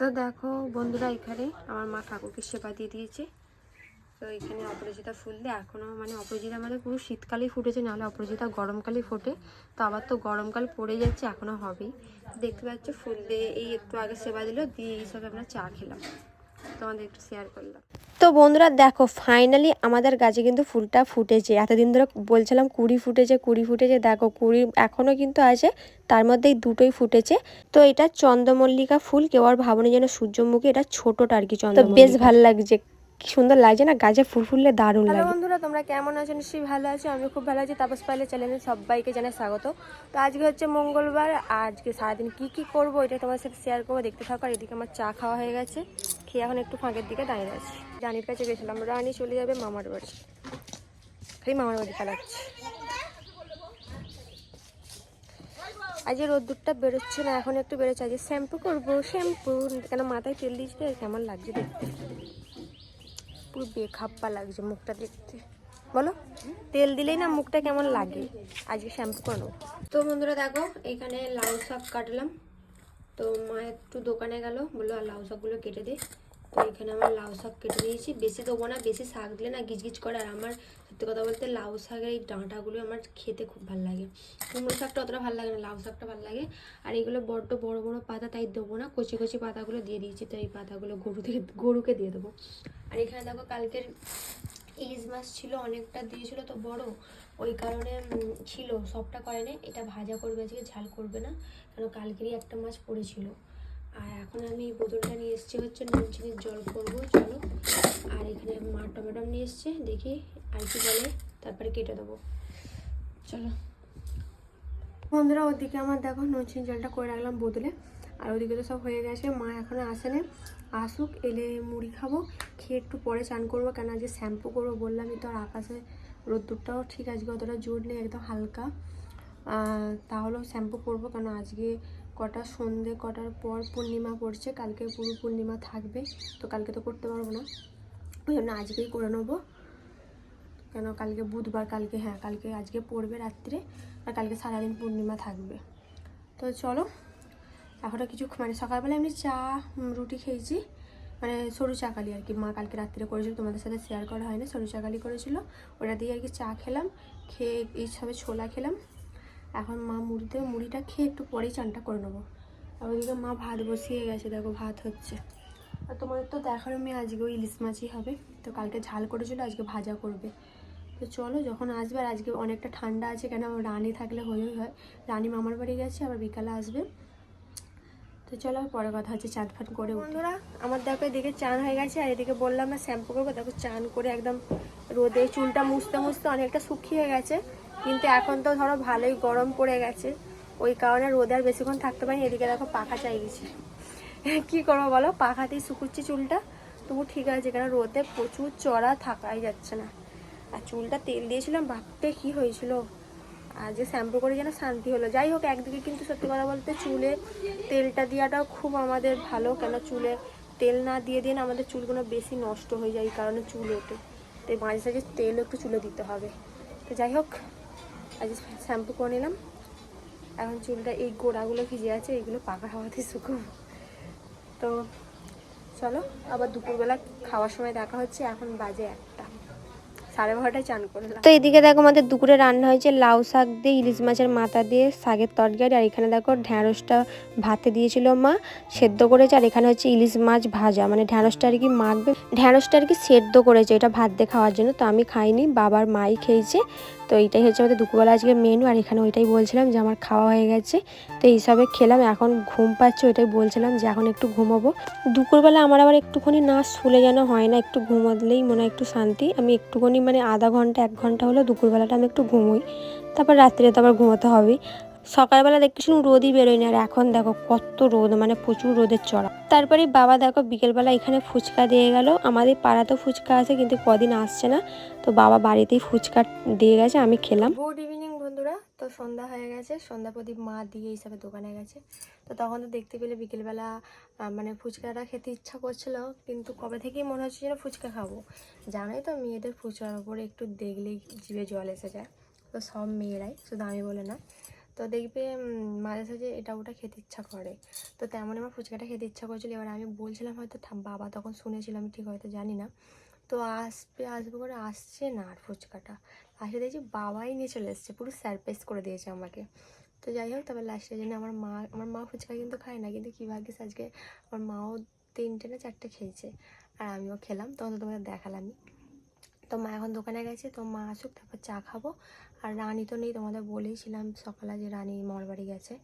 তো দেখো বন্ধুরা এখানে আমার মা ঠাকুরকে সেবা দিয়ে দিয়েছে। তো এখানে অপরাজিতা ফুল দিয়ে এখনও মানে অপরাজিতা মানে পুরো শীতকালেই ফুটেছে, নাহলে অপরাজিতা গরমকালেই ফোটে। তো আবার তো গরমকাল পড়ে যাচ্ছে এখনও হবেই। দেখতে পাচ্ছ ফুল দিয়ে এই একটু আগে সেবা দিল, দিয়ে এইসব আমরা চা খেলাম। তোমাদের একটু শেয়ার করলাম। তো বন্ধুরা দেখো ফাইনালি আমাদের গাছে কিন্তু ফুলটা ফুটেছে। এতদিন ধরে বলছিলাম কুড়ি ফুটেছে কুড়ি ফুটেছে দেখো কুড়ি এখনও কিন্তু আছে তার মধ্যেই দুটোই ফুটেছে। তো এটা চন্দ্রমল্লিকা ফুল কেউ আর ভাবনি যেন সূর্যমুখী এটা ছোটটা আর কি চন্দ্র বেশ ভালো লাগছে কি সুন্দর লাগছে না গাছে ফুল ফুললে দারুণ লাগে। বন্ধুরা তোমরা কেমন আছো? নিশ্চয়ই ভালো আছো আমি খুব ভালো আছি। তাপস পাইলে চ্যানেলে সবাইকে জানাই স্বাগত। তো আজকে হচ্ছে মঙ্গলবার আজকে সারাদিন কি কি করব এটা তোমার সাথে শেয়ার করব। দেখতে থাকো আর এদিকে আমার চা খাওয়া হয়ে গেছে। খেয়ে এখন একটু ফাঁকের দিকে দাঁড়িয়ে আছি। রানীর কাছে গেছিলাম, রানী চলে যাবে মামার বাড়ি। খালি মামার বাড়ি পালাচ্ছে আজকে রোদ্দুরটা বেরোচ্ছে না, এখন একটু বেরোচ্ছে। আজকে শ্যাম্পু করব, শ্যাম্পু, কেন মাথায় তেল দিয়েছি কেমন লাগছে দেখতে? পুরো বেখাপ্পা লাগছে মুখটা দেখতে। বলো, তেল দিলেই না মুখটা কেমন লাগে? আজকে শ্যাম্পু করো তো বন্ধুরা দেখো, এখানে লাউ শাক কাটলাম। তো মা একটু দোকানে গেল, বলল, আর লাউ শাকগুলো কেটে দে। তো এখানে আমার লাউ শাক কেটে দিয়েছি বেশি দেবো না, বেশি শাক দিলে না গিজগিজ করে। আর আমার সত্যি কথা বলতে লাউ শাকের এই ডাঁটাগুলো আমার খেতে খুব ভালো লাগে। কুমড়ো শাকটা অতটা ভালো লাগে না, লাউ শাকটা ভালো লাগে। আর এগুলো বড্ড বড় বড় পাতা, তাই দেবো না। কচি কচি পাতাগুলো দিয়ে দিয়েছি, তো এই পাতাগুলো গরু থেকে, গরুকে দিয়ে দেবো। আর এখানে দেখো, কালকের ইলিশ মাছ ছিল, অনেকটা দিয়েছিল তো বড়। ওই কারণে ছিল, সবটা করেনি। এটা ভাজা করবে, আজকে ঝাল করবে না। কারণ কালকেরই একটা মাছ পড়েছিল। আর এখন আমি বোতলটা নিয়ে এসেছি হচ্ছে নুন চিনির জল করব, চলো। আর এখানে মা টমেটো নিয়ে এসছে, দেখি আর কি বলে, তারপরে কেটে দেবো। চলো। বন্ধুরা, ওদিকে আমার দেখো নুন চিনির জলটা করে রাখলাম বোতলে, আর ওদিকে তো সব হয়ে গেছে, মা এখনও আসেনি। আসুক, এলে মুড়ি খাব, খেয়ে একটু পরে চান করব কেন আজকে শ্যাম্পু করব বললামই তো, আর আকাশে রোদ্দুরটাও ঠিক আজকে অতটা জোর নেই, একদম হালকা। তাহলেও শ্যাম্পু করব কেন? আজকে কটা সন্ধে, কটার পর পূর্ণিমা পড়ছে, কালকে পুরো পূর্ণিমা থাকবে, তো কালকে তো করতে পারব না। ওই জন্য আজকেই করে নেব। কেন? কালকে বুধবার, কালকে হ্যাঁ কালকে আজকে পড়বে রাত্রে, আর কালকে সারাদিন পূর্ণিমা থাকবে। তো চলো, এখনও কিছু মানে সকালবেলা এমনি চা রুটি খেয়েছি। মানে সরু চাকালি আর কি। মা কালকে রাত্রে করেছিল, তোমাদের সাথে শেয়ার করা হয়নি, সরু চাকালি করেছিল। ওটা দিয়ে আর কি চা খেলাম, খেয়ে এইসবে ছোলা খেলাম। এখন মা মুড়ি দেবে মুড়িটা খেয়ে একটু পরেই চানটা করে নেব। আর ওইদিকে মা ভাত বসিয়ে গেছে, দেখো ভাত হচ্ছে। আর তোমাদের তো দেখার মেয়ে আজকে ওই ইলিশ মাছই হবে। তো কালকে ঝাল করেছিল, আজকে ভাজা করবে। তো চলো, যখন আসবে, আর আজকে অনেকটা ঠান্ডা আছে, কেন রানী থাকলে হয়েই হয় রানী মামার বাড়ি গেছে, আবার বিকালে আসবে। তো চলো পরে কথা হচ্ছে, চান ফান করে বন্ধুরা, আমার দেখো এদিকে চান হয়ে গেছে, আর এদিকে বললাম না শ্যাম্পু করব, দেখো চান করে একদম রোদে চুলটা মুছতে মুছতে অনেকটা শুকিয়ে গেছে। কিন্তু এখন তো ধরো ভালোই গরম পড়ে গেছে। ওই কারণে রোদে আর বেশিক্ষণ থাকতে পারিনি, এদিকে দেখো পাখা চাই গেছে। কি করব বলো? পাখাতেই শুকুচ্ছি চুলটা। তবু ঠিক আছে, কেন রোদে প্রচুর চড়া থাকাই যাচ্ছে না। আর চুলটা তেল দিয়েছিলাম, ভাবতে কি হয়েছিল? আর যে শ্যাম্পু করে যেন শান্তি হলো। যাই হোক, একদিকে কিন্তু সত্যি কথা বলতে চুলে তেলটা দেওয়াটাও খুব আমাদের ভালো। কেন চুলে তেল না দিয়ে দিন আমাদের চুলগুলো বেশি নষ্ট হয়ে যায়, এই কারণে চুল ওঠে। তো মাঝে সাঝে তেল একটু চুলে দিতে হবে। তো যাই হোক আজ শ্যাম্পু করে নিলাম। এখন চুলটা এই গোড়াগুলো ভিজে আছে, এইগুলো পাকা হওয়াতে শুকোবো। তো চলো, আবার দুপুরবেলা খাওয়ার সময় দেখা হচ্ছে, এখন বাজে একটা সাড়ে বারোটায় চান করলাম। তো এদিকে দেখো আমাদের দুপুরে রান্না হয়েছে লাউ শাক দিয়ে, ইলিশ মাছের মাথা দিয়ে, শাকের তরকারি, আর এখানে দেখো ঢ্যাঁড়সটা ভাতে দিয়েছিল মা, সেদ্ধ করেছে, আর এখানে হচ্ছে ইলিশ মাছ ভাজা মানে ঢ্যাঁড়সটা আর কি মাখবে। ঢ্যাঁড়সটা আর কি সেদ্ধ করেছে এটা ভাত দিয়ে খাওয়ার জন্য, তো আমি খাইনি, বাবার মাই খেয়েছে, তো এইটাই হচ্ছে আমাদের দুপুরবেলা আজকে মেনু আর এখানে ওইটাই বলছিলাম যে আমার খাওয়া হয়ে গেছে, তো এইসবে খেলাম, এখন ঘুম পাচ্ছে ওইটাই বলছিলাম যে এখন একটু ঘুমাবো। দুপুরবেলা আমার আবার একটুখানি না শুলে যেন হয় না, একটু ঘুমালেই মনে হয় একটু শান্তি, আমি একটুখানি মানে আধা ঘণ্টা, এক ঘণ্টা হলে দুপুরবেলাটা আমি একটু ঘুমোই। তারপর রাত্রে তো আবার ঘুমোতে হবেই। সকালবেলা দেখতেছিলাম রোদই বেরোয়নি আর এখন দেখো কত রোদ মানে প্রচুর রোদের চড়া। তারপরে বাবা দেখো বিকেলবেলা এখানে ফুচকা দিয়ে গেল। আমাদের পাড়াতেও ফুচকা আছে, কিন্তু কদিন আসছে না। তো বাবা বাড়িতেই ফুচকা দিয়ে গেছে, আমি খেলাম। গুড তো সন্ধ্যা হয়ে গেছে। সন্ধ্যা প্রদীপ মা দিয়ে হিসাবে দোকানে গেছে। তো তখন তো দেখতে পেলে বিকেলবেলা মানে ফুচকাটা খেতে ইচ্ছা করছিল। কিন্তু কবে থেকেই মনে হচ্ছে যেন ফুচকা খাব। জানোই তো মেয়েদের ফুচকার ওপরে একটু দেখলেই জিভে জল এসে যায়। তো সব মেয়েরাই, শুধু আমি বলে না তো দেখবে মাঝে সাঝে এটা ওটা খেতে ইচ্ছা করে। তো তেমন আমার ফুচকাটা খেতে ইচ্ছা করেছিল। এবার আমি বলছিলাম হয়তো বাবা তখন শুনেছিল, আমি ঠিক হয়তো জানি না। তো আসবে আসবে করে আসছে না আর ফুচকাটা। আসে দেখছি বাবাই নিয়ে চলে এসছে, পুরো সারপ্রাইজ করে দিয়েছে আমাকে। তো যাই হোক তবে লাস্টের জন্য আমার মা আমার মা ফুচকা কিন্তু খায় না, কিন্তু কী ভাগ্যিস আজকে আমার মাও তিনটে না চারটে খেয়েছে। আর আমিও খেলাম, তখন তো তোমাদের দেখালামই। তো মা এখন দোকানে গেছে, তো মা আসুক, তারপর চা খাব। আর রানী তো নেই, তোমাদের বলেইছিলাম সকালে যে রানী মামার বাড়ি গেছে।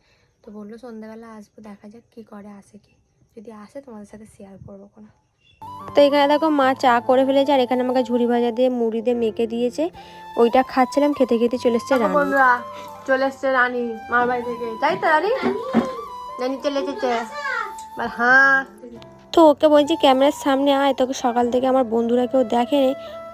তো বলল সন্ধ্যাবেলা আসব, দেখা যাক কী করে, আসে কি। যদি আসে তোমাদের সাথে শেয়ার করব কোনো। তো এখানে দেখো মা চা করে ফেলেছে আর এখানে আমাকে ঝুড়ি ভাজা দিয়ে মুড়ি দিয়ে মেখে দিয়েছে। ওইটা খাচ্ছিলাম খেতে খেতে চলে এসছে বন্ধুরা চলে এসছে রানী মার বাড়ি থেকে। তাই তো রানী? রানী চলে এসেছে। হ্যাঁ তো ওকে বলছি ক্যামেরার সামনে আয় তোকে সকাল থেকে আমার বন্ধুরা কেউ দেখে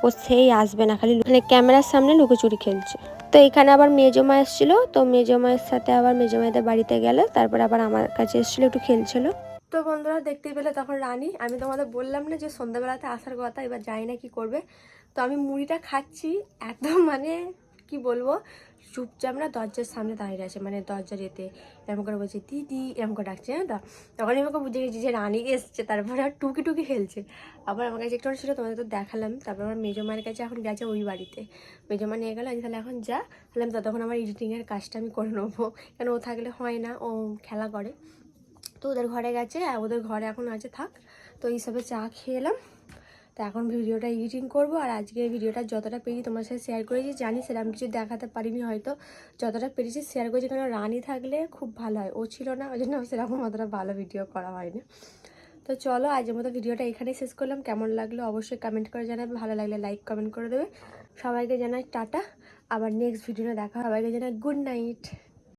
ও সেই আসবে না খালি মানে ক্যামেরার সামনে লুকোচুরি খেলছে। তো এখানে আবার মেজমা এসেছিল তো মেজমায়ের সাথে আবার মেজমাইদের বাড়িতে গেলে তারপর আবার আমার কাছে এসেছিল একটু খেলছিল। তো বন্ধুরা দেখতে পেলে তখন রানী, আমি তোমাদের বললাম না যে সন্ধ্যাবেলাতে আসার কথা, এবার যাই না কি করবে। তো আমি মুড়িটা খাচ্ছি, একদম মানে কি বলব, চুপচাপ না দরজার সামনে দাঁড়িয়ে আছে মানে দরজার এতে এরকম করে বলছে, দিদি এরকম করে ডাকছে তো? তখন আমি ওকে বুঝে গেছি যে রানী এসছে, তারপরে আর টুকি টুকি খেলছে। আবার আমার কাছে একটু ছিল, তোমাদের তো দেখালাম। তারপর আমার মেজো মায়ের কাছে এখন গেছে ওই বাড়িতে। মেজো মা নিয়ে গেলো, আমি তাহলে এখন যা, তাহলে আমি ততক্ষণ আমার এডিটিংয়ের কাজটা আমি করে নেব। কেন ও থাকলে হয় না, ও খেলা করে। তো ওদের ঘরে গেছে ওদের ঘরে এখন আছে থাক। তো এই হিসাবে চা খেয়ে এলাম। তো এখন ভিডিওটা এডিটিং করব, আর আজকে ভিডিওটা যতটা পেরেছি তোমার সাথে শেয়ার করেছি, জানি সেরকম কিছু দেখাতে পারিনি হয়তো। যতটা পেরেছি শেয়ার করেছি কারণ রানী থাকলে খুব ভালো হয়। ও ছিল না, ওই জন্য সেরকম অতটা ভালো ভিডিও করা হয়নি। তো চলো, আজকের মতো ভিডিওটা এখানেই শেষ করলাম। কেমন লাগল অবশ্যই কমেন্ট করে জানাবে। ভালো লাগলে লাইক কমেন্ট করে দেবে। সবাইকে জানাই টাটা। আবার নেক্সট ভিডিওটা দেখা সবাইকে জানাই গুড নাইট